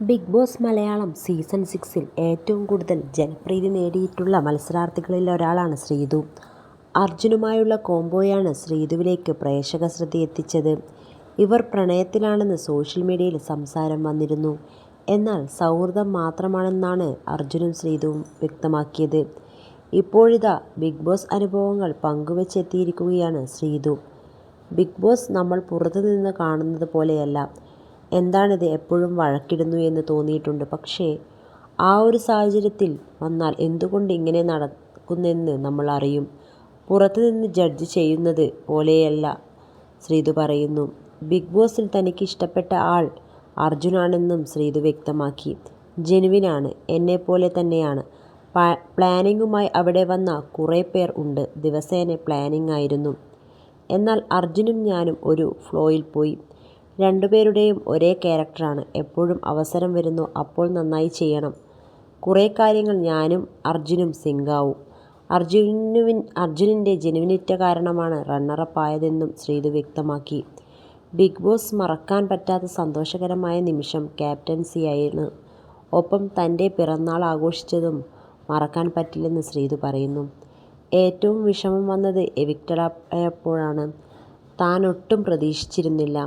Big boss Malayalam season സിക്സിൽ ഏറ്റവും കൂടുതൽ ജനപ്രീതി നേടിയിട്ടുള്ള മത്സരാർത്ഥികളിൽ ഒരാളാണ് ശ്രീതു. അർജുനുമായുള്ള കോംബോയാണ് ശ്രീതുവിലേക്ക് പ്രേക്ഷക ശ്രദ്ധ എത്തിച്ചത് ഇവർ പ്രണയത്തിലാണെന്ന് സോഷ്യൽ മീഡിയയിൽ സംസാരം വന്നിരുന്നു. എന്നാൽ സൗഹൃദം മാത്രമാണെന്നാണ് അർജുനും ശ്രീതുവും വ്യക്തമാക്കിയത്. ഇപ്പോഴിതാ ബിഗ് ബോസ് അനുഭവങ്ങൾ പങ്കുവെച്ചെത്തിയിരിക്കുകയാണ് ശ്രീതു. ബിഗ് ബോസ് നമ്മൾ പുറത്തുനിന്ന് കാണുന്നത് പോലെയല്ല. എന്താണിത് എപ്പോഴും വഴക്കിടുന്നു എന്ന് തോന്നിയിട്ടുണ്ട്. പക്ഷേ ആ ഒരു സാഹചര്യത്തിൽ വന്നാൽ എന്തുകൊണ്ട് ഇങ്ങനെ നടക്കുന്നെന്ന് നമ്മൾ അറിയും. പുറത്തുനിന്ന് ജഡ്ജ് ചെയ്യുന്നത് പോലെയല്ല ശ്രീതു പറയുന്നു. ബിഗ് ബോസിൽ തനിക്ക് ഇഷ്ടപ്പെട്ട ആൾ അർജുനാണെന്നും ശ്രീതു വ്യക്തമാക്കി. ജെനുവിനാണ്. എന്നെപ്പോലെ തന്നെയാണ്. പ്ലാനിങ്ങുമായി അവിടെ വന്ന കുറേ പേർ ഉണ്ട്. ദിവസേന പ്ലാനിംഗ് ആയിരുന്നു. എന്നാൽ അർജുനും ഞാനും ഒരു ഫ്ലോയിൽ പോയി. രണ്ടുപേരുടെയും ഒരേ ക്യാരക്ടറാണ്. എപ്പോഴും അവസരം വരുന്നു അപ്പോൾ നന്നായി ചെയ്യണം. കുറേ കാര്യങ്ങൾ ഞാനും അർജുനും സിങ്കാവും. അർജുനിന്റെ ജെനുവിനിറ്റി കാരണമാണ് റണ്ണറപ്പ് ആയതെന്നും ശ്രീതു വ്യക്തമാക്കി. ബിഗ് ബോസ് മറക്കാൻ പറ്റാത്ത സന്തോഷകരമായ നിമിഷം ക്യാപ്റ്റൻസിയായിരുന്നു ഒപ്പം തന്റെ പിറന്നാൾ ആഘോഷിച്ചതും മറക്കാൻ പറ്റില്ലെന്ന് ശ്രീതു പറയുന്നു. ഏറ്റവും വിഷമം വന്നത് എവിക്ടഡ ആയപ്പോഴാണ് താൻ ഒട്ടും പ്രതീക്ഷിച്ചിരുന്നില്ല.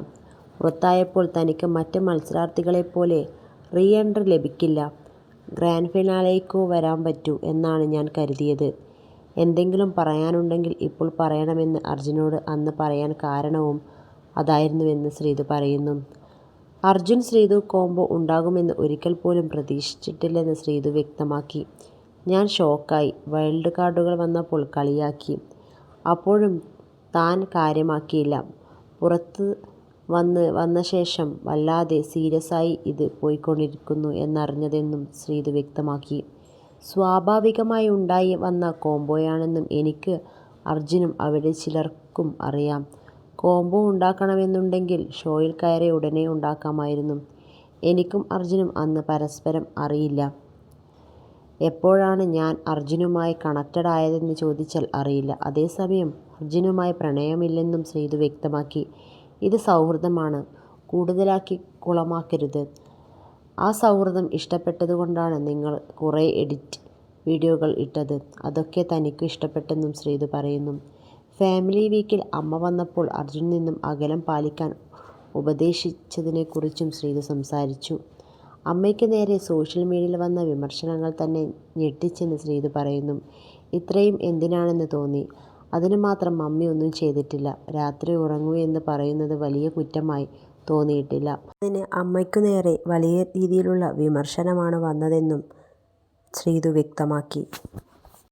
പുറത്തായപ്പോൾ തനിക്ക് മറ്റ് മത്സരാർത്ഥികളെപ്പോലെ റീ എൻട്രി ലഭിക്കില്ല. ഗ്രാൻഡ് ഫിനാലേക്കോ വരാൻ പറ്റൂ എന്നാണ് ഞാൻ കരുതിയത്. എന്തെങ്കിലും പറയാനുണ്ടെങ്കിൽ ഇപ്പോൾ പറയണമെന്ന് അർജുനോട് അന്ന് പറയാൻ കാരണവും അതായിരുന്നുവെന്ന് ശ്രീതു പറയുന്നു. അർജുൻ ശ്രീതു കോംബോ ഉണ്ടാകുമെന്ന് ഒരിക്കൽ പോലും പ്രതീക്ഷിച്ചിട്ടില്ലെന്ന് ശ്രീതു വ്യക്തമാക്കി. ഞാൻ ഷോക്കായി. വൈൽഡ് കാർഡുകൾ വന്നപ്പോൾ കളിയാക്കി. അപ്പോഴും താൻ കാര്യമാക്കിയില്ല. പുറത്ത് വന്ന ശേഷം വല്ലാതെ സീരിയസായി ഇത് പോയിക്കൊണ്ടിരിക്കുന്നു എന്നറിഞ്ഞതെന്നും ശ്രീതു വ്യക്തമാക്കി. സ്വാഭാവികമായി ഉണ്ടായി വന്ന കോംബോയാണെന്നും എനിക്ക് അർജുനും അവിടെ ചിലർക്കും അറിയാം. കോംബോ ഉണ്ടാക്കണമെന്നുണ്ടെങ്കിൽ ഷോയിൽ കയറി ഉടനെ ഉണ്ടാക്കാമായിരുന്നു. എനിക്കും അർജുനും അന്ന് പരസ്പരം അറിയില്ല. എപ്പോഴാണ് ഞാൻ അർജുനുമായി കണക്റ്റഡ് ആയതെന്ന് ചോദിച്ചാൽ അറിയില്ല. അതേസമയം അർജുനുമായി പ്രണയമില്ലെന്നും ശ്രീതു വ്യക്തമാക്കി. ഇത് സൗഹൃദമാണ്. കൂടുതലാക്കി കുളമാക്കരുത്. ആ സൗഹൃദം ഇഷ്ടപ്പെട്ടതുകൊണ്ടാണ് നിങ്ങൾ കുറേ എഡിറ്റ് വീഡിയോകൾ ഇട്ടത്. അതൊക്കെ തനിക്ക് ഇഷ്ടപ്പെട്ടെന്നും ശ്രീതു പറയുന്നു. ഫാമിലി വീക്കിൽ അമ്മ വന്നപ്പോൾ അർജുനിൽ നിന്നും അകലം പാലിക്കാൻ ഉപദേശിച്ചതിനെക്കുറിച്ചും ശ്രീതു സംസാരിച്ചു. അമ്മയ്ക്ക് നേരെ സോഷ്യൽ മീഡിയയിൽ വന്ന വിമർശനങ്ങൾ തന്നെ ഞെട്ടിച്ചെന്ന് ശ്രീതു പറയുന്നു. ഇത്രയും എന്തിനാണെന്ന് തോന്നി. അതിന് മാത്രം മമ്മി ഒന്നും ചെയ്തിട്ടില്ല. രാത്രി ഉറങ്ങൂ എന്ന് പറയുന്നത് വലിയ കുറ്റമായി തോന്നിയിട്ടില്ല. അതിന് അമ്മയ്ക്കു നേരെ വലിയ രീതിയിലുള്ള വിമർശനമാണ് വന്നതെന്നും ശ്രീതു വ്യക്തമാക്കി.